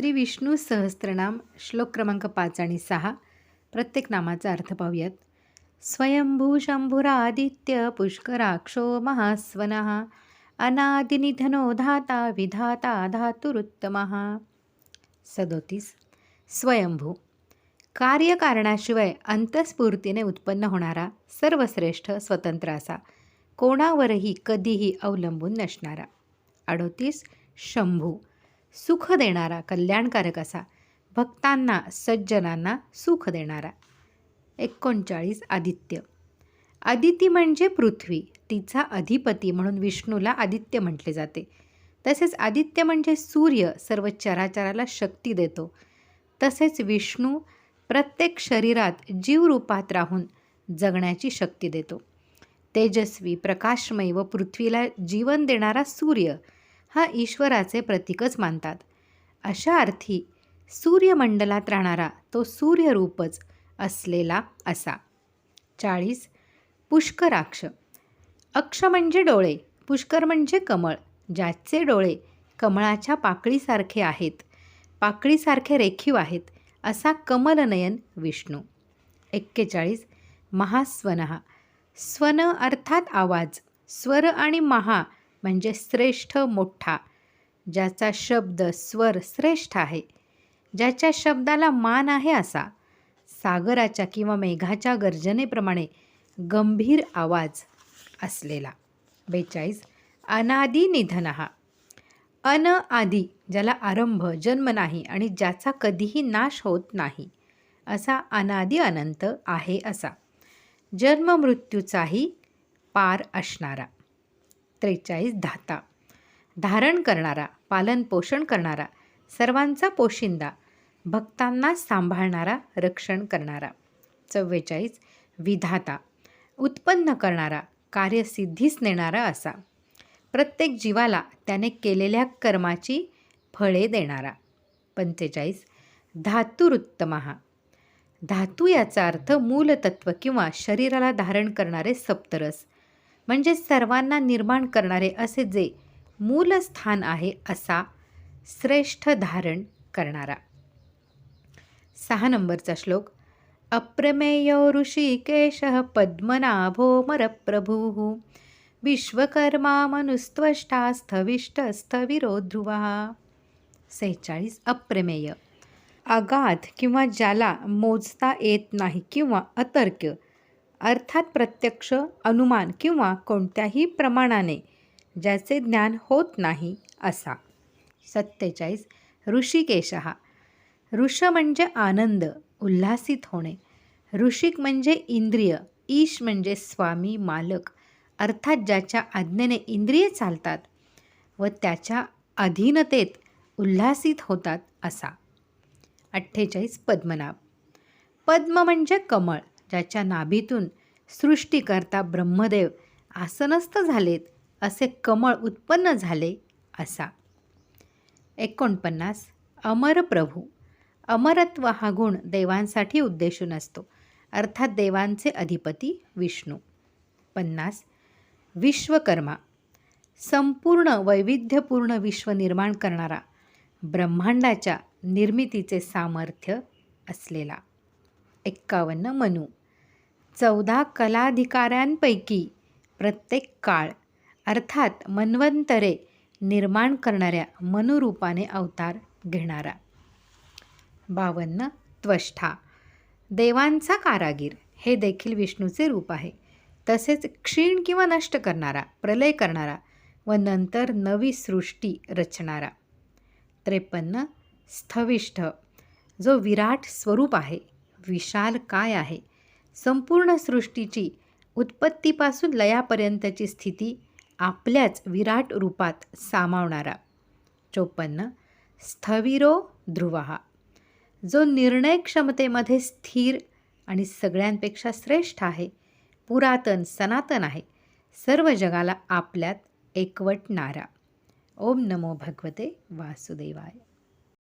श्री विष्णू सहस्त्रनाम श्लोक क्रमांक पाच आणि सहा प्रत्येक नामाचा अर्थ पाहूयात. स्वयंभू शंभुरादित्य पुष्कराक्षो महास्वनः अनादिनिधनो धाता विधाता धातुरुत्तमः. सदोतीस. स्वयंभू. कार्यकारणाशिवाय अंतस्फूर्तीने उत्पन्न होणारा सर्वश्रेष्ठ स्वतंत्र असा कोणावरही कधीही अवलंबून नसणारा. अडोतीस. शंभू. सुख देणारा कल्याणकारक असा. भक्तांना सज्जनांना सुख देणारा. एकोणचाळीस आदित्य. आदिती म्हणजे पृथ्वी. तिचा अधिपती म्हणून विष्णूला आदित्य म्हटले जाते. तसेच आदित्य म्हणजे सूर्य सर्व चराचराला शक्ती देतो. तसेच विष्णू प्रत्येक शरीरात जीवरूपात राहून जगण्याची शक्ती देतो. तेजस्वी प्रकाशमय व पृथ्वीला जीवन देणारा सूर्य हा ईश्वराचे प्रतीकच मानतात. अशा अर्थी सूर्यमंडलात राहणारा तो सूर्यरूपच असलेला असा. चाळीस. पुष्कराक्ष. अक्ष म्हणजे डोळे पुष्कर म्हणजे कमळ ज्याचे डोळे कमळाच्या पाकळीसारखे आहेत. पाकळीसारखे रेखीव आहेत असा कमलनयन विष्णू. एक्केचाळीस. महास्वन. स्वन अर्थात आवाज स्वर आणि महा म्हणजे श्रेष्ठ मोठा ज्याचा शब्द स्वर श्रेष्ठ आहे ज्याच्या शब्दाला मान आहे असा सागराच्या किंवा मेघाच्या गर्जनेप्रमाणे गंभीर आवाज असलेला. बेचाळीस अनादी निधन हा अन आदी ज्याला आरंभ जन्म नाही आणि ज्याचा कधीही नाश होत नाही असा अनादी अनंत आहे असा. जन्म मृत्यूचाही पार असणारा. त्रेचाळीस धाता. धारण करणारा पालन पोषण करणारा सर्वांचा पोशिंदा भक्तांना सांभाळणारा रक्षण करणारा. चव्वेचाळीस विधाता उत्पन्न करणारा कार्यसिद्धीस नेणारा असा. प्रत्येक जीवाला त्याने केलेल्या कर्माची फळे देणारा. पंचेचाळीस धातुरुत्तमहा. धातू याचा अर्थ मूलतत्व किंवा शरीराला धारण करणारे सप्तरस. म्हणजे सर्वांना निर्माण करणारे असे जे मूलस्थान आहे असा श्रेष्ठ धारण करणारा. सहा नंबरचा श्लोक अप्रमेय ऋषिकेश पद्मनाभो मरप्रभू विश्वकर्मा मनुस्त्वष्टा स्थविष्ट सेहेचाळीस अप्रमेय. अगाध किंवा ज्याला मोजता येत नाही किंवा अतर्क्य अर्थात प्रत्यक्ष अनुमान किंवा कोणत्याही प्रमाणाने ज्याचे ज्ञान होत नाही असा. सत्तेचाळीस. ऋषिकेश. हा ऋष म्हणजे आनंद उल्हासित होणे. ऋषिक म्हणजे इंद्रिय ईश म्हणजे स्वामी मालक. अर्थात ज्याच्या आज्ञेने इंद्रिय चालतात व त्याच्या अधीनतेत उल्हासित होतात असा. अठ्ठेचाळीस. पद्मनाभ. पद्म म्हणजे कमळ. ज्याच्या नाभीतून सृष्टीकर्ता ब्रह्मदेव आसनस्थ झालेत असे कमळ उत्पन्न झाले असा. एकोणपन्नास अमर प्रभू. अमरत्व हा गुण देवांसाठी उद्देशून असतो अर्थात देवांचे अधिपती विष्णू. पन्नास विश्वकर्मा. संपूर्ण वैविध्यपूर्ण विश्व निर्माण करणारा ब्रह्मांडाच्या निर्मितीचे सामर्थ्य असलेला. एक्कावन्न मनू. चौदा कलाधिकाऱ्यांपैकी प्रत्येक काळ अर्थात मन्वंतरे निर्माण करणाऱ्या मनुरूपाने अवतार घेणारा. बावन्न त्वष्ठा देवांचा कारागीर हे देखील विष्णूचे रूप आहे. तसेच क्षीण किंवा नष्ट करणारा प्रलय करणारा व नंतर नवी सृष्टी रचणारा. त्रेपन्न स्थविष्ठ जो विराट स्वरूप आहे विशाल काय आहे? संपूर्ण सृष्टीची उत्पत्तीपासून लयापर्यंतची स्थिती आपल्याच विराट रूपात सामावणारा. चोपन्न स्थविरो ध्रुवहा जो निर्णय क्षमतेमध्ये स्थिर आणि सगळ्यांपेक्षा श्रेष्ठ आहे पुरातन सनातन आहे सर्व जगाला आपल्यात एकवटणारा. ओम नमो भगवते वासुदेवाय.